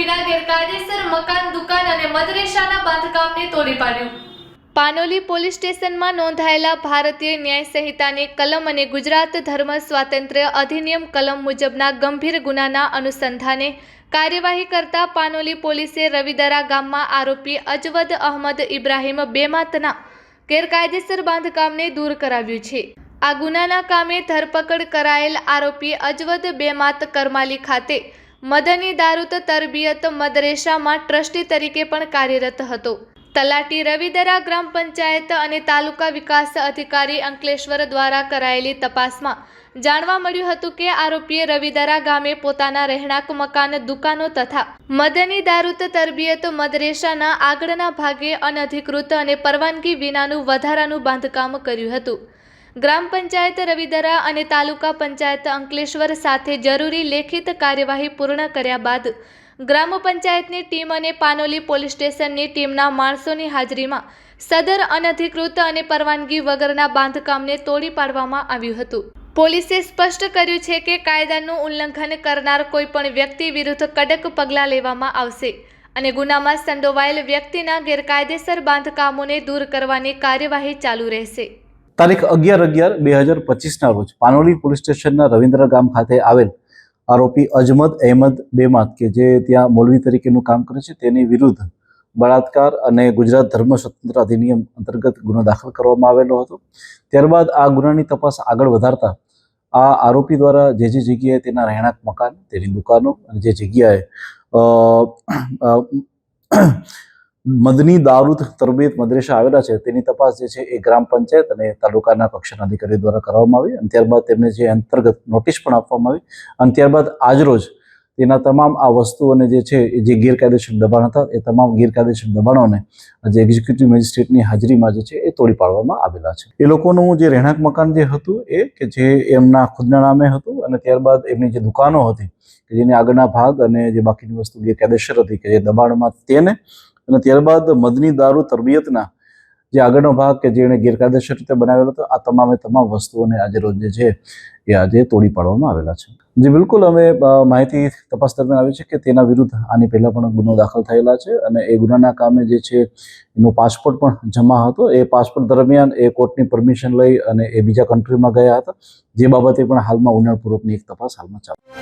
આરોપીના ગેરકાયદેસર મકાન, દુકાન અને મદરેસાના બાંધકામને તોડી પાડ્યું. પાનોલી પોલીસ સ્ટેશનમાં નોંધાયેલા ભારતીય ન્યાય સંહિતાની કલમ અને ગુજરાત ધર્મ સ્વાતંત્ર્ય અધિનિયમ કલમ મુજબના ગંભીર ગુનાના અનુસંધાને કાર્યવાહી કરતા પાનોલી પોલીસે રવિદરા ગામમાં આરોપી અજવદ અહમદ ઇબ્રાહીમ બેમાતના ગેરકાયદેસર બાંધકામને દૂર કરાવ્યું છે. આ ગુનાના કામે ધરપકડ કરાયેલ આરોપી અજવદ બેમાત કરમાલી ખાતે મદની દારૂત તરબિયત મદરેસામાં ટ્રસ્ટી તરીકે પણ કાર્યરત હતો. તલાટી રવિદરા ગ્રામ પંચાયત અને તાલુકા વિકાસ અધિકારી અંકલેશ્વર દ્વારા કરાયેલી તપાસમાં જાણવા મળ્યું હતું કે આરોપીએ રવિદરા ગામે પોતાના રહેણાંક મકાન, દુકાનો તથા મદની દારૂત તરબિયત મદરેસાના આગળના ભાગે અનધિકૃત અને પરવાનગી વિનાનું વધારાનું બાંધકામ કર્યું હતું. ગ્રામ પંચાયત રવિદરા અને તાલુકા પંચાયત અંકલેશ્વર સાથે જરૂરી લેખિત કાર્યવાહી પૂર્ણ કર્યા બાદ ગ્રામ પંચાયતની ટીમ અને પાનોલી પોલીસ સ્ટેશનની ટીમના માણસોની હાજરીમાં સદર અનધિકૃત અને પરવાનગી વગરના બાંધકામને તોડી પાડવામાં આવ્યું હતું. પોલીસે સ્પષ્ટ કર્યું છે કે કાયદાનું ઉલ્લંઘન કરનાર કોઈપણ વ્યક્તિ વિરુદ્ધ કડક પગલાં લેવામાં આવશે અને ગુનામાં સંડોવાયેલ વ્યક્તિના ગેરકાયદેસર બાંધકામોને દૂર કરવાની કાર્યવાહી ચાલુ રહેશે. તારીખ અગિયાર અગિયાર બે હજાર પચીસના રોજ પાનોલી પોલીસ સ્ટેશનના રવિન્દ્ર ગામ ખાતે આવેલ આરોપી અજમદ અહેમદ બેમાત કે જે ત્યાં મોલવી તરીકેનું કામ કરે છે, તેની વિરુદ્ધ બળાત્કાર અને ગુજરાત ધર્મ સ્વતંત્ર અધિનિયમ અંતર્ગત ગુનો દાખલ કરવામાં આવેલો હતો. ત્યારબાદ આ ગુનાની તપાસ આગળ વધારતા આ આરોપી દ્વારા જે જે જગ્યાએ તેના રહેણાંક મકાન, તેની દુકાનો અને જે જગ્યાએ મદની દારૂદ તરબીયત મદ્રેસા આવેલા છે. તેની તપાસ જે છે એ ગ્રામ પંચાયત અને તાલુકાના કક્ષાના અધિકારી દ્વારા કરવામાં આવી. અને ત્યારબાદ તેમને જે અંતર્ગત નોટિસ પણ આપવામાં આવી. અને ત્યારબાદ આજરોજ તેના તમામ આ વસ્તુઓને જે છે એ જે ગેરકાયદેસર દબાણ હતા, એ તમામ ગેરકાયદેસર દબાણોને જે એક્ઝિક્યુટિવ મેજિસ્ટ્રેટની હાજરીમાં જે છે એ તોડી પાડવામાં આવેલા છે. એ લોકોનું જે રહેણાંક મકાન જે હતું એ કે જે એમના ખુદના નામે હતું અને ત્યારબાદ એમની જે દુકાનો હતી કે જેની આગળના ભાગ અને જે બાકીની વસ્તુ ગેરકાયદેસર હતી કે જે દબાણમાં તેને અને ત્યારબાદ મદની દારૂ તરબિયતના જે આગળનો ભાગ કે જેણે ગેરકાયદેસર રીતે બનાવેલો હતો, આ તમામે તમામ વસ્તુઓને આજે રોજ જે છે એ આજે તોડી પાડવામાં આવેલા છે. જે, બિલકુલ અમે માહિતી તપાસ દરમિયાન આવી છે કે તેના વિરુદ્ધ આની પહેલાં પણ ગુનો દાખલ થયેલા છે અને એ ગુનાના કામે જે છે એનો પાસપોર્ટ પણ જમા હતો. એ પાસપોર્ટ દરમિયાન એ કોર્ટની પરમિશન લઈ અને એ બીજા કન્ટ્રીમાં ગયા હતા. જે બાબતે પણ હાલમાં ઊંડાણપૂર્વકની એક તપાસ હાલમાં ચાલુ.